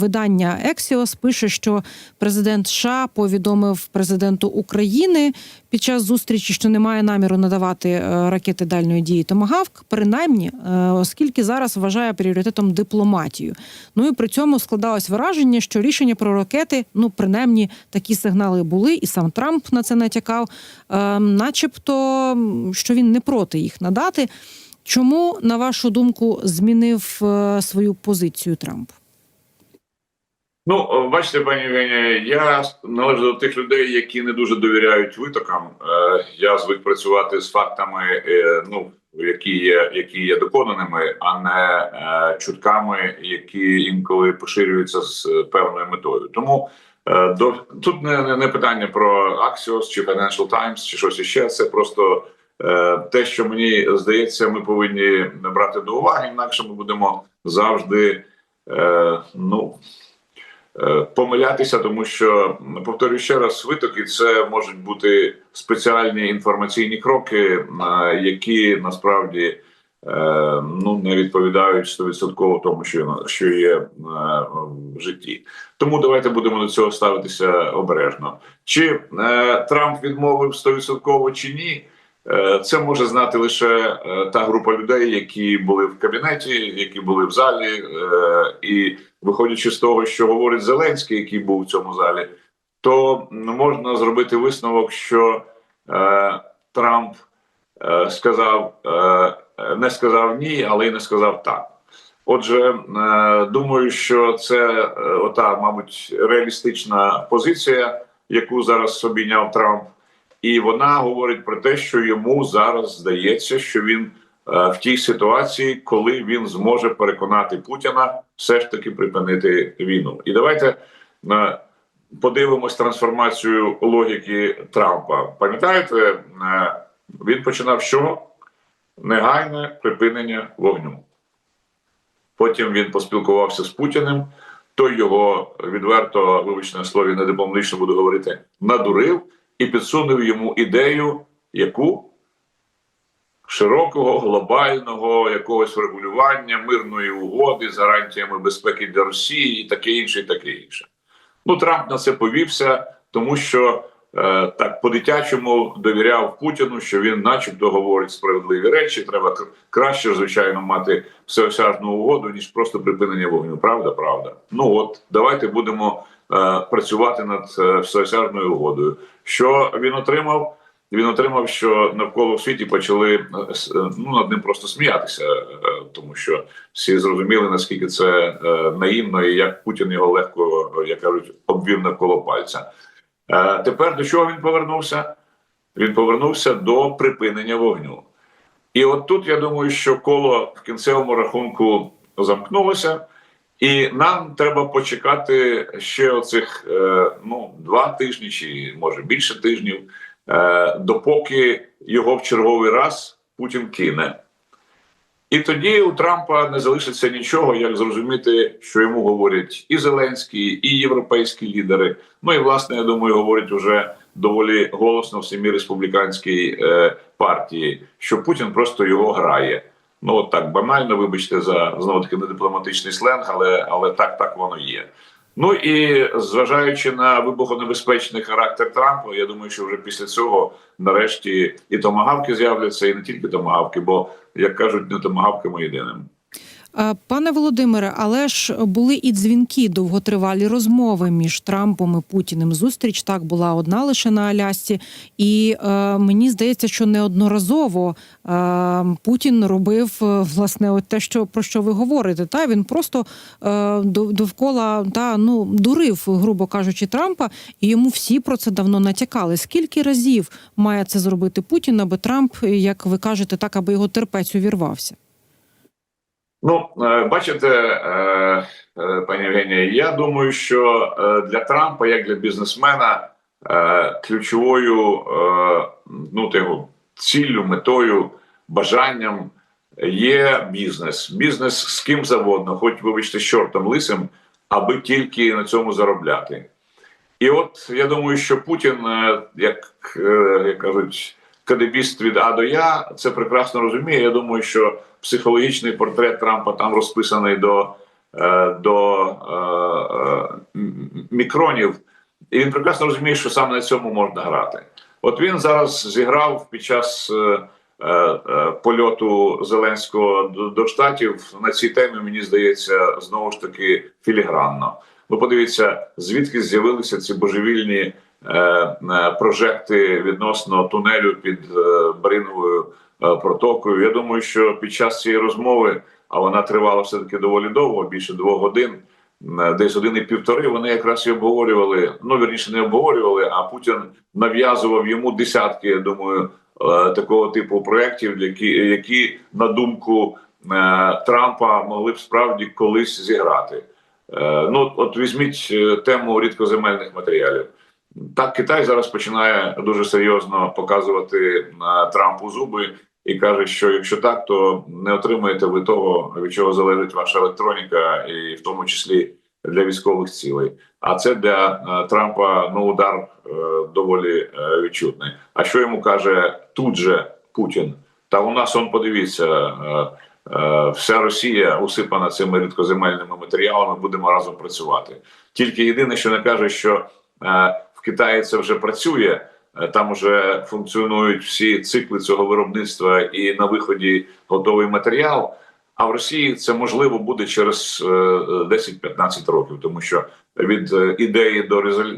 видання Ексіос пише, що президент США повідомив президенту України під час зустрічі, що немає наміру надавати е, ракети дальньої дії Томагавк, принаймні, е, оскільки зараз вважає пріоритетом дипломатію. Ну і при цьому складалось враження, що рішення про ракети, ну принаймні, такі сигнали були, і сам Трамп на це натякав, е, начебто, що він не проти їх надати. Чому, на вашу думку, змінив свою позицію Трамп? Ну, бачите, пані Євгенія, я належу до тих людей, які не дуже довіряють витокам. Е, я звик працювати з фактами, е, ну які є, які є доконаними, а не е, чутками, які інколи поширюються з певною метою. Тому до тут не, не, питання про Axios чи Financial Times чи щось іще. Це просто те, що мені здається, ми повинні брати до уваги. Інакше ми будемо завжди. Ну помилятися, тому що повторюю ще раз, витоки це можуть бути спеціальні інформаційні кроки, е, які насправді е, ну не відповідають стовідсотково тому, що що є е, в житті. Тому давайте будемо до цього ставитися обережно. Чи е, Трамп відмовив стовідсотково чи ні? Е, Це може знати лише е, та група людей, які були в кабінеті, які були в залі, е, і виходячи з того, що говорить Зеленський, який був в цьому залі, то можна зробити висновок, що Трамп сказав, не сказав ні, але й не сказав так. Отже, думаю, що це ота, мабуть, реалістична позиція, яку зараз обійняв Трамп. І вона говорить про те, що йому зараз здається, що він е, в тій ситуації, коли він зможе переконати Путіна все ж таки припинити війну. І давайте е, подивимось трансформацію логіки Трампа. Пам'ятаєте, е, він починав чого? Негайне припинення вогню. Потім він поспілкувався з Путіним. Той його відверто, вибачте на слові, не дипломатично буду говорити, надурив і підсунув йому ідею, яку широкого глобального якогось регулювання мирної угоди з гарантіями безпеки для Росії і таке інше, і таке інше. Ну Трамп на це повівся, тому що е, так по-дитячому довіряв Путіну, що він, начебто, говорить справедливі речі. Треба краще, звичайно, мати всеосяжну угоду, ніж просто припинення вогню. Правда, правда. Ну от давайте будемо працювати над е, всеосяжною угодою. Що він отримав? Він отримав, що навколо в світі почали е, е, ну над ним просто сміятися, е, тому що всі зрозуміли наскільки це е, наївно і як Путін його легко, е, як кажуть, обвів навколо пальця. Е, Тепер до чого він повернувся? Він повернувся до припинення вогню. І от тут я думаю, що коло в кінцевому рахунку замкнулося, і нам треба почекати ще оцих е, ну, два тижні, чи може більше тижнів, е, допоки його в черговий раз Путін кине. І тоді у Трампа не залишиться нічого, як зрозуміти, що йому говорять і Зеленський, і європейські лідери. Ну і власне, я думаю, говорять уже доволі голосно в самій республіканській е, партії, що Путін просто його грає. Ну от так банально, вибачте, за знову таки недипломатичний сленг, але але так так воно є. Ну і зважаючи на вибухонебезпечний характер Трампа, я думаю, що вже після цього нарешті і томагавки з'являться, і не тільки томагавки, бо як кажуть, не томагавками єдиним. Е, Пане Володимире, але ж були і дзвінки, довготривалі розмови між Трампом і Путіним. Зустріч так була одна лише на Алясці, і е, мені здається, що неодноразово е, Путін робив е, власне от те, що про що ви говорите. Та він просто е, довкола та ну дурив, грубо кажучи, Трампа, і йому всі про це давно натякали. Скільки разів має це зробити Путін, аби Трамп, як ви кажете, так аби його терпець увірвався? Ну, е, бачите, е, е, пані Євгенія, я думаю, що для Трампа, як для бізнесмена, ключовою ну, типу, ціллю, метою, бажанням є бізнес. Бізнес з ким завгодно, хоч вибачте, з чортом лисим, аби тільки на цьому заробляти. І от я думаю, що Путін, як, як кажуть, кадебіст від А до Я, це прекрасно розуміє. Я думаю, що психологічний портрет Трампа там розписаний до, е, до е, мікронів, і він прекрасно розуміє, що саме на цьому можна грати. От він зараз зіграв під час е, е, е, польоту Зеленського до, штатів на цій темі. Мені здається, знову ж таки філігранно. Ви подивіться, звідки з'явилися ці божевільні е, е, прожекти відносно тунелю під е, Бариновою е, протокою. Я думаю, що під час цієї розмови, а вона тривала все таки доволі довго, більше двох годин. е, Десь години півтори вони якраз і обговорювали. Ну вірніше не обговорювали, а Путін нав'язував йому десятки, я думаю, е, такого типу проєктів, які, які на думку е, Трампа могли б справді колись зіграти. Е, Ну, от візьміть е, тему рідкоземельних матеріалів. Так, Китай зараз починає дуже серйозно показувати е, Трампу зуби і каже, що якщо так, то не отримаєте ви того, від чого залежить ваша електроніка, і в тому числі для військових цілей. А це для е, Трампа ну удар е, доволі відчутний. А що йому каже тут же Путін? Та у нас он подивіться. Вся Росія усипана цими рідкоземельними матеріалами. Будемо разом працювати. Тільки єдине, що не каже, що в Китаї це вже працює. е, Там вже функціонують всі цикли цього виробництва, і на виході готовий матеріал. А в Росії це можливо буде через е, 10-15 років, тому що від е, ідеї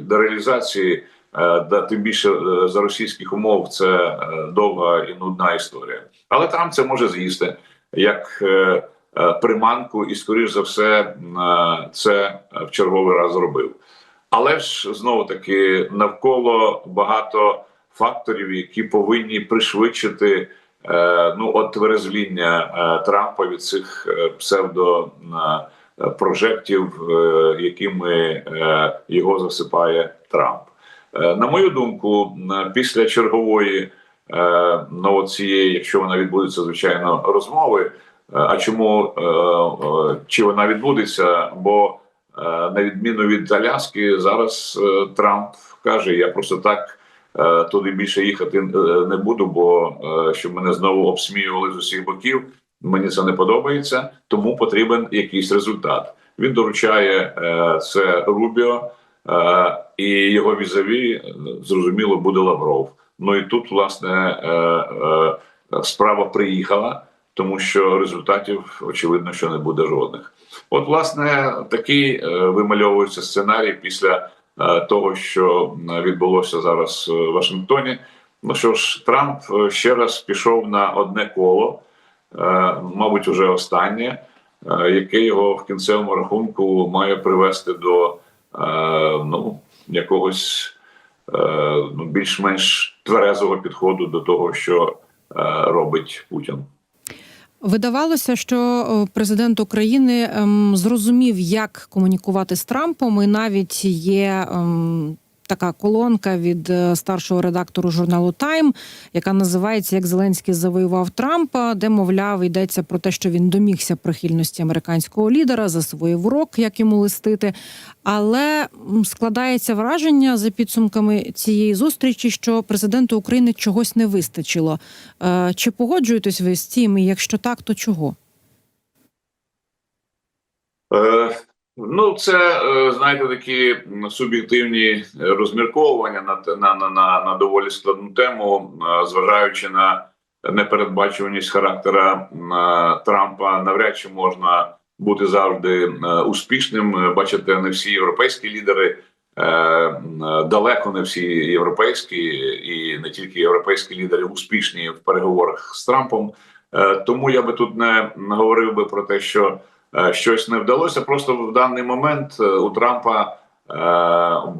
до реалізації, е, тим більше е, за російських умов, це е, довга і нудна історія. Але Трамп це може з'їсти як е, е, приманку, і скоріш за все е, це в черговий раз зробив. Але ж знову таки навколо багато факторів, які повинні пришвидшити е, ну от вирозвління е, Трампа від цих е, псевдо е, прожектів, е, якими е, його засипає Трамп. Е, на мою думку, після чергової е, ну, цієї, якщо вона відбудеться, звичайно, розмови. Е, А чому е, е, чи вона відбудеться? Бо на відміну від Аляски, зараз е, Трамп каже: я просто так е, туди більше їхати е, не буду, бо е, щоб мене знову обсміювали з усіх боків. Мені це не подобається, тому потрібен якийсь результат. Він доручає е, це Рубіо, е, і його візаві е, зрозуміло буде Лавров. Ну і тут, власне, е, е, справа приїхала, тому що результатів очевидно, що не буде жодних. От, власне, такий е, вимальовується сценарій після е, того, що відбулося зараз в Вашингтоні. Ну що ж, Трамп е, ще раз пішов на одне коло, мабуть, уже останнє, яке його в кінцевому рахунку має привести до ну, якогось ну, більш-менш тверезого підходу до того, що робить Путін. Видавалося, що е, президент України ем, зрозумів, як комунікувати з Трампом, і навіть є ем, така колонка від е, старшого редактору журналу Тайм, яка називається Як Зеленський завоював Трампа, де мовляв йдеться про те, що він домігся прихильності американського лідера, засвоїв урок, як йому листити. Але складається враження за підсумками цієї зустрічі, що президенту України чогось не вистачило. Е, Чи погоджуєтесь ви з цим? І якщо так, то чого? Е, ну, це е, знаєте, такі суб'єктивні розмірковування на, на, на, на, доволі складну тему, е, зважаючи на непередбачуваність характера е, Трампа, навряд чи можна бути завжди успішним. Бачите, не всі європейські лідери. Далеко не всі європейські і не тільки європейські лідери успішні в переговорах з Трампом. Тому я би тут не говорив би про те, що щось не вдалося. Просто в даний момент е, у Трампа е,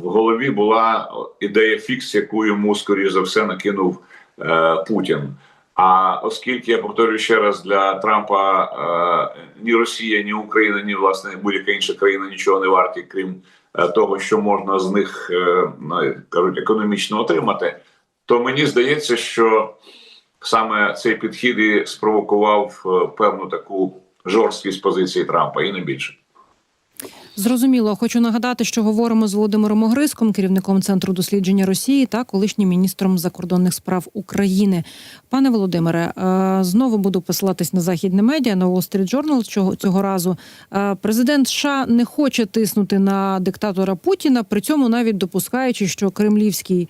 в голові була ідея фікс, яку йому скоріш за все накинув е, Путін. А оскільки я повторюю ще раз для Трампа е, ні Росія, ні Україна, ні власне будь-яка інша країна нічого не варті, крім е, того, що можна з них е, ну, кажуть економічно отримати, то мені здається, що саме цей підхід і спровокував е, певну таку жорсткість позиції Трампа і не більше. Зрозуміло, хочу нагадати, що говоримо з Володимиром Огриском, керівником центру дослідження Росії та колишнім міністром закордонних справ України. Пане Володимире, е, знову буду посилатись на західне медіа на Wall Street Journal цього, разу. Е, Президент США не хоче тиснути на диктатора Путіна, при цьому навіть допускаючи, що кремлівський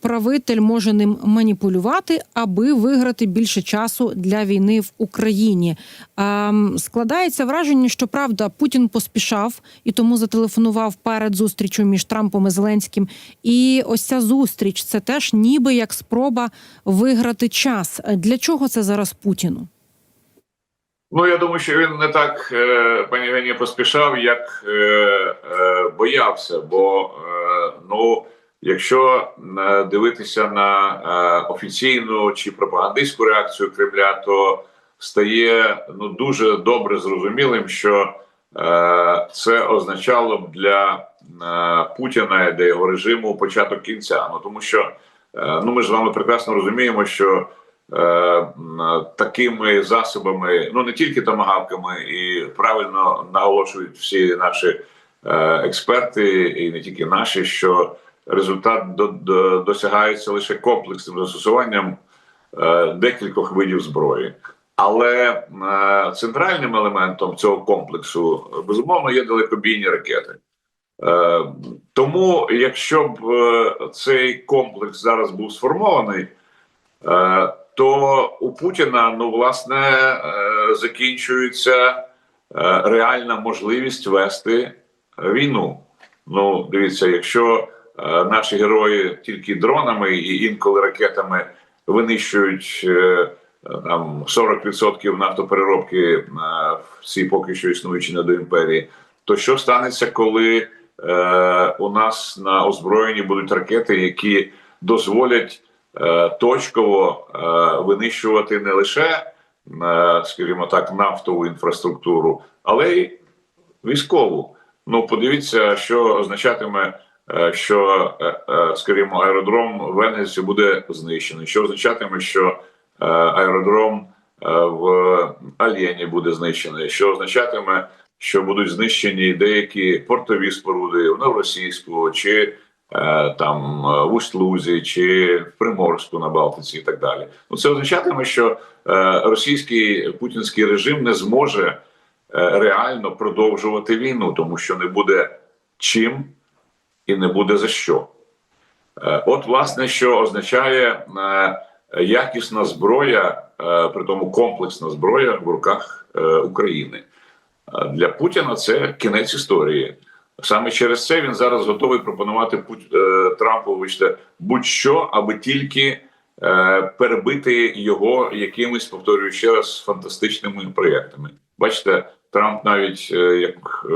правитель може ним маніпулювати, аби виграти більше часу для війни в Україні. Ем, Складається враження, що правда Путін поспішав і тому зателефонував перед зустрічю між Трампом і Зеленським. І ось ця зустріч це теж ніби як спроба виграти час. Для чого це зараз Путіну? Ну я думаю, що він не так, е, пані Євгенія, поспішав, як е, е, боявся. Бо е, ну, якщо е, дивитися на е, офіційну чи пропагандистську реакцію Кремля, то стає ну дуже добре зрозумілим, що е, це означало б для Путіна і для його режиму початок кінця. Ну тому що ну ми ж з вами прекрасно розуміємо, що такими засобами, ну не тільки томагавками, і правильно наголошують всі наші експерти, і не тільки наші, що результат до, до, досягається лише комплексним застосуванням е, декількох видів зброї. Але е, центральним елементом цього комплексу безумовно є далекобійні ракети. Е, тому, якщо б цей комплекс зараз був сформований, то у Путіна ну власне закінчується реальна можливість вести війну. Ну, дивіться, якщо наші герої тільки дронами і інколи ракетами винищують е, там 40% нафтопереробки е, в цій поки що існуючій недоімперії, то що станеться, коли е, у нас на озброєнні будуть ракети, які дозволять е, точково е, винищувати не лише, е, скажімо так, нафтову інфраструктуру, але й військову. Ну, подивіться, що означатиме, е, що, е, е, скажімо, аеродром в Енгельсі буде знищений. Що означатиме, що е, аеродром е, в Альєні буде знищений, що означатиме, що будуть знищені деякі портові споруди в Новоросійську чи е, там е, в Усть-Лузі, чи в Приморську на Балтиці, і так далі. Ну це означатиме, що е, російський путінський режим не зможе е, реально продовжувати війну, тому що не буде чим і не буде за що. Е, От, власне, що означає е, якісна зброя, е, при тому комплексна зброя в руках України. Для Путіна це кінець історії. Саме через це він зараз готовий пропонувати Трампу вибачте, будь-що, аби тільки перебити його якимись, повторюю ще раз, фантастичними проєктами. Бачите, Трамп навіть як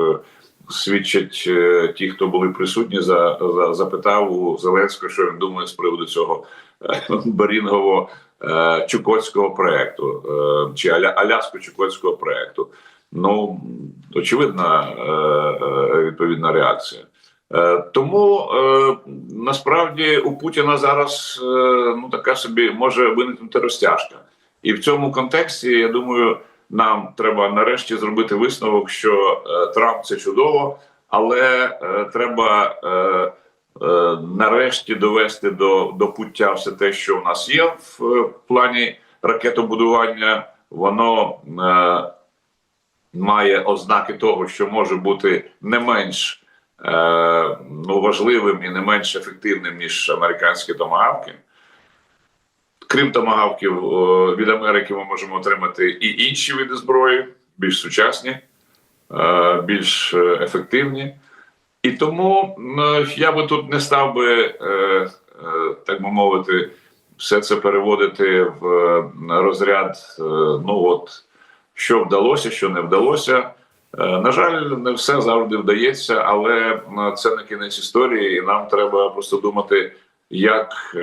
свідчать е, ті, хто були присутні, за, за запитав у Зеленського, що він думає з приводу цього е, Барінгово е, Чукотського проекту чи Аля, Аляско-Чукотського проекту. Ну очевидна відповідна реакція. Тому насправді у Путіна зараз ну така собі може виникнути розтяжка, і в цьому контексті я думаю, нам треба нарешті зробити висновок, що е, Трамп це чудово, але е, треба е, нарешті довести до, до пуття все те, що у нас є в плані ракетобудування. Воно має ознаки того, що може бути не менш ну, важливим і не менш ефективним, ніж американські томагавки. Крім томагавків, е, від Америки ми можемо отримати і інші види зброї, більш сучасні, е, більш е, ефективні. І тому я би тут не став би, так би мовити, все це переводити в розряд, ну от, що вдалося, що не вдалося. На жаль, не все завжди вдається, але це не кінець історії, і нам треба просто думати, як е,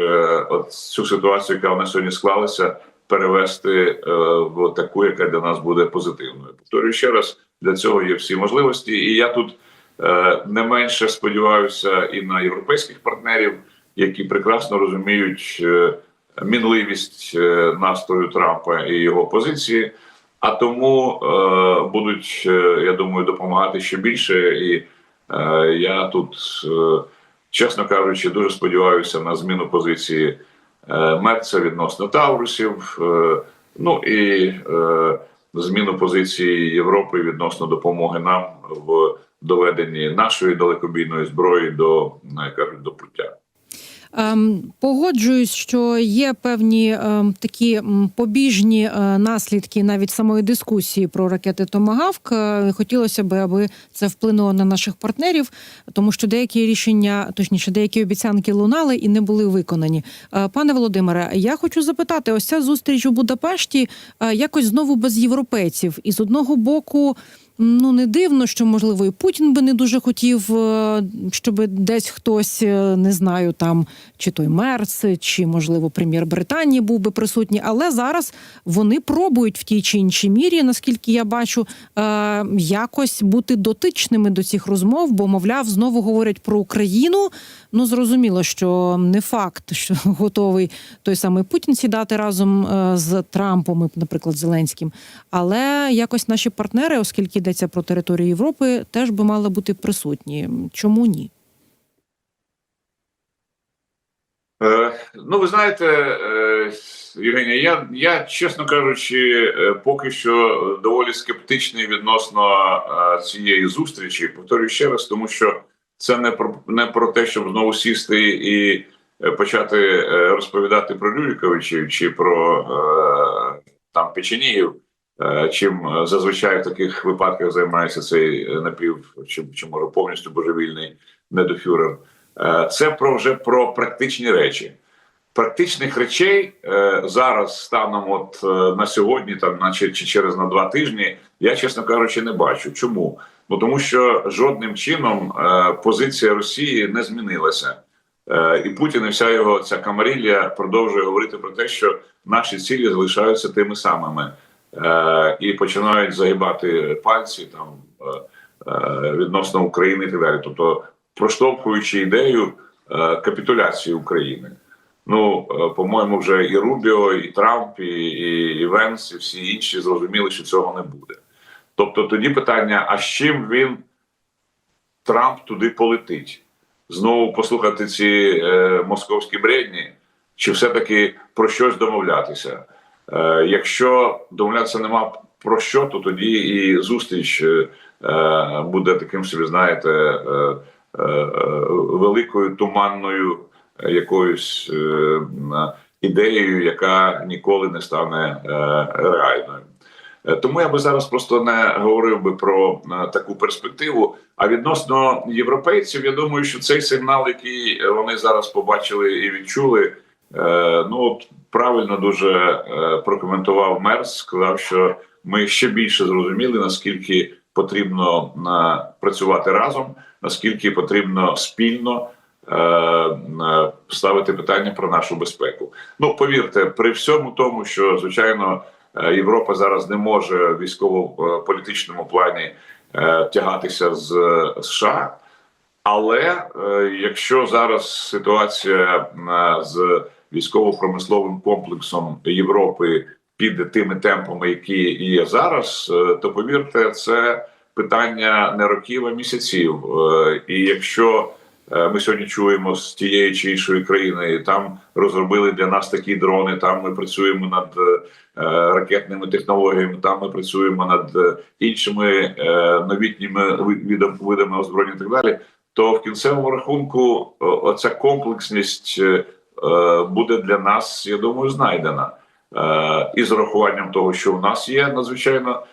от цю ситуацію, яка нас сьогодні склалася, перевести е, в таку, яка для нас буде позитивною. Повторюю ще раз, для цього є всі можливості, і я тут е, не менше сподіваюся і на європейських партнерів, які прекрасно розуміють е, мінливість е, настрою Трампа і його позиції. А тому е, будуть, е, я думаю, допомагати ще більше. І е, я тут, е, чесно кажучи, дуже сподіваюся на зміну позиції е, Мерца відносно Таврусів, Е, ну і е, зміну позиції Європи відносно допомоги нам в доведенні нашої далекобійної зброї до кажуть, до пуття. Ем, Погоджуюсь, що є певні ем, такі побіжні е, наслідки навіть самої дискусії про ракети Томагавк. Е, Хотілося б, аби це вплинуло на наших партнерів, тому що деякі рішення, точніше, деякі обіцянки лунали і не були виконані. Е, Пане Володимире, я хочу запитати: ось ця зустріч у Будапешті якось знову без європейців, і з одного боку. Ну не дивно, що можливо і Путін би не дуже хотів, е, щоб десь хтось е, не знаю, там чи той Мерц, чи можливо прем'єр Британії був би присутній. Але зараз вони пробують в тій чи іншій мірі, наскільки я бачу, е, якось бути дотичними до цих розмов, бо мовляв, знову говорять про Україну. Ну зрозуміло, що не факт, що готовий той самий Путін сідати разом з Трампом, наприклад, Зеленським. Але якось наші партнери, оскільки йдеться про територію Європи, теж би мали бути присутні. Чому ні? Е, ну, ви знаєте, е, Євгенія, я, я, чесно кажучи, е, поки що доволі скептичний відносно цієї зустрічі. Повторюю ще раз, тому що це не про не про те, щоб знову сісти і почати розповідати про Рюриковичів чи про там Печеніїв, чим е, зазвичай в таких випадках займається цей е, напів, чи, чи може повністю божевільний недофюрер. Е, Це про вже про практичні речі. Практичних речей е, зараз станом от е, на сьогодні, там наче чи через на два тижні, я чесно кажучи, не бачу. Чому? Ну тому що жодним чином е, позиція Росії не змінилася. Е, і Путін і вся його ця камарілля продовжує говорити про те, що наші цілі залишаються тими самими, е, і починають загибати пальці там е, е, відносно України і так далі. Тобто, проштовхуючи ідею капітуляції України. Ну, по-моєму, вже і Рубіо, і Трамп, і, і, і Венс, і всі інші зрозуміли, що цього не буде. Тобто, тоді питання: а з чим він Трамп туди полетить? Знову послухати ці е, московські бредні, чи все-таки про щось домовлятися? Е, якщо домовлятися нема про що, то тоді і зустріч е, е, буде таким собі, знаєте, великою туманною якоюсь ідеєю, яка ніколи не стане реальною. Тому я би зараз просто не говорив би про таку перспективу. А відносно європейців, я думаю, що цей сигнал, який вони зараз побачили і відчули, ну от правильно дуже е, прокоментував Мерс, сказав, що ми ще більше зрозуміли, наскільки потрібно е, працювати разом, наскільки потрібно спільно е, е, ставити питання про нашу безпеку. Ну повірте, при всьому тому, що звичайно. Е, Європа зараз не може військово-політичному плані е, тягатися з е, США. Але е, якщо зараз ситуація е, з військово-промисловим комплексом Європи піде тими темпами, які є зараз, е, то повірте, це питання не років, а місяців. І якщо ми сьогодні чуємо з тієї чи іншої країни, там розробили для нас такі дрони, там ми працюємо над ракетними технологіями, там ми працюємо над іншими новітніми ви- видами озброєння і так далі. То в кінцевому рахунку оця комплексність е, е, буде для нас, я думаю, знайдена. Е, І з того, що в нас є надзвичайно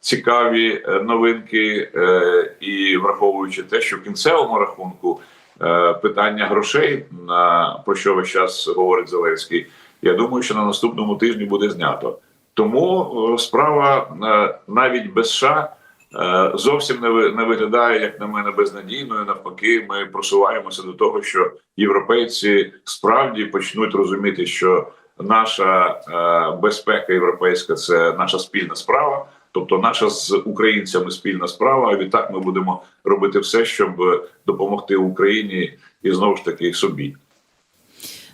цікаві новинки, і враховуючи те, що в кінцевому рахунку питання грошей, на про що весь час говорить Зеленський, я думаю, що на наступному тижні буде знято. Тому справа навіть без США зовсім не не виглядає, як на мене, безнадійною. Навпаки, ми просуваємося до того, що європейці справді почнуть розуміти, що наша е, безпека європейська це наша спільна справа. Тобто, наша з українцями спільна справа. А відтак ми будемо робити все, щоб допомогти Україні і знову ж таки собі.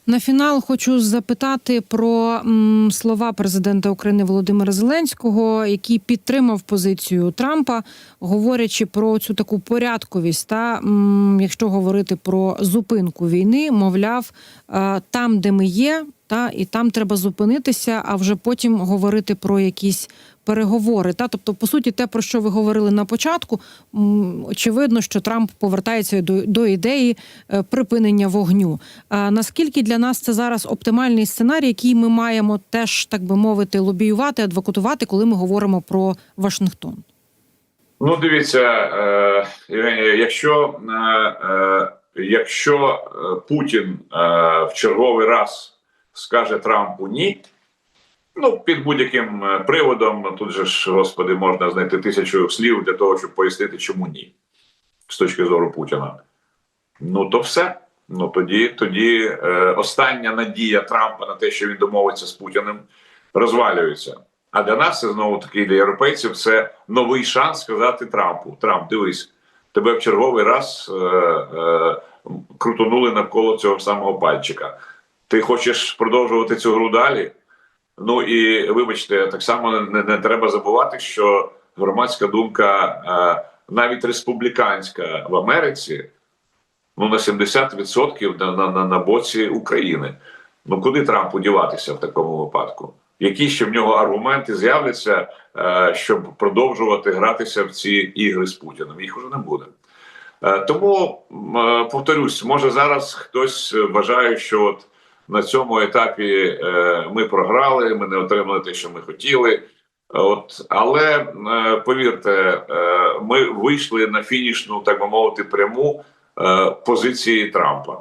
На фінал хочу запитати про слова президента України Володимира Зеленського, який підтримав позицію Трампа, говорячи про цю таку порядковість. Та якщо говорити про зупинку війни, мовляв, е, там, де ми є, та і там треба зупинитися, а вже потім говорити про якісь переговори. Та тобто, по суті, те про що ви говорили на початку, очевидно, що Трамп повертається до, до ідеї е, припинення вогню. А наскільки для нас це зараз оптимальний сценарій, який ми маємо теж так би мовити лобіювати, адвокатувати, коли ми говоримо про Вашингтон? Ну, дивіться, Євгенія, якщо, е, е, якщо Путін в черговий раз скаже Трампу ні, ну під будь-яким е, приводом, тут же ж, господи, можна знайти тисячу слів для того, щоб пояснити, чому ні, з точки зору Путіна. Ну то все. Ну тоді, тоді е, остання надія Трампа на те, що він домовиться з Путіним, розвалюється. А для нас це знову таки для європейців це новий шанс сказати Трампу: Трамп, дивись, тебе в черговий раз е, е, крутонули навколо цього самого пальчика. Ти хочеш продовжувати цю гру далі? Ну і вибачте, так само не, не треба забувати, що громадська думка, е, навіть республіканська в Америці, ну на 70% на, на, на, на боці України. Ну куди Трампу діватися в такому випадку? Які ще в нього аргументи з'являться, е, щоб продовжувати гратися в ці ігри з Путіним? Їх уже не буде. Е, тому повторюсь, може зараз хтось вважає, що от на цьому етапі е, ми програли, ми не отримали те, що ми хотіли. От, але е, повірте, е, ми вийшли на фінішну, так би мовити, пряму позиції Трампа.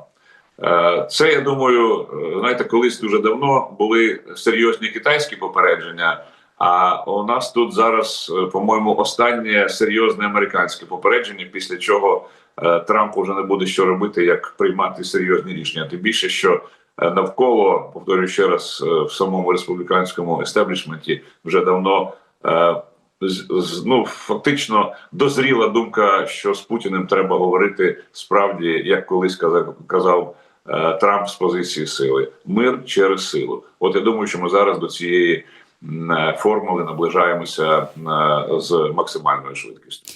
Це я думаю, знаєте, колись дуже давно були серйозні китайські попередження. А у нас тут зараз, по-моєму, останнє серйозне американське попередження, після чого е, Трампу вже не буде що робити, як приймати серйозні рішення. Тим більше, що навколо, повторюю ще раз, е, в самому республіканському естеблішменті вже давно е, ну фактично дозріла думка, що з Путіним треба говорити справді, як колись казав, казав е, Трамп з позиції сили: мир через силу. От я думаю, що ми зараз до цієї е, формули наближаємося е, з максимальною швидкістю.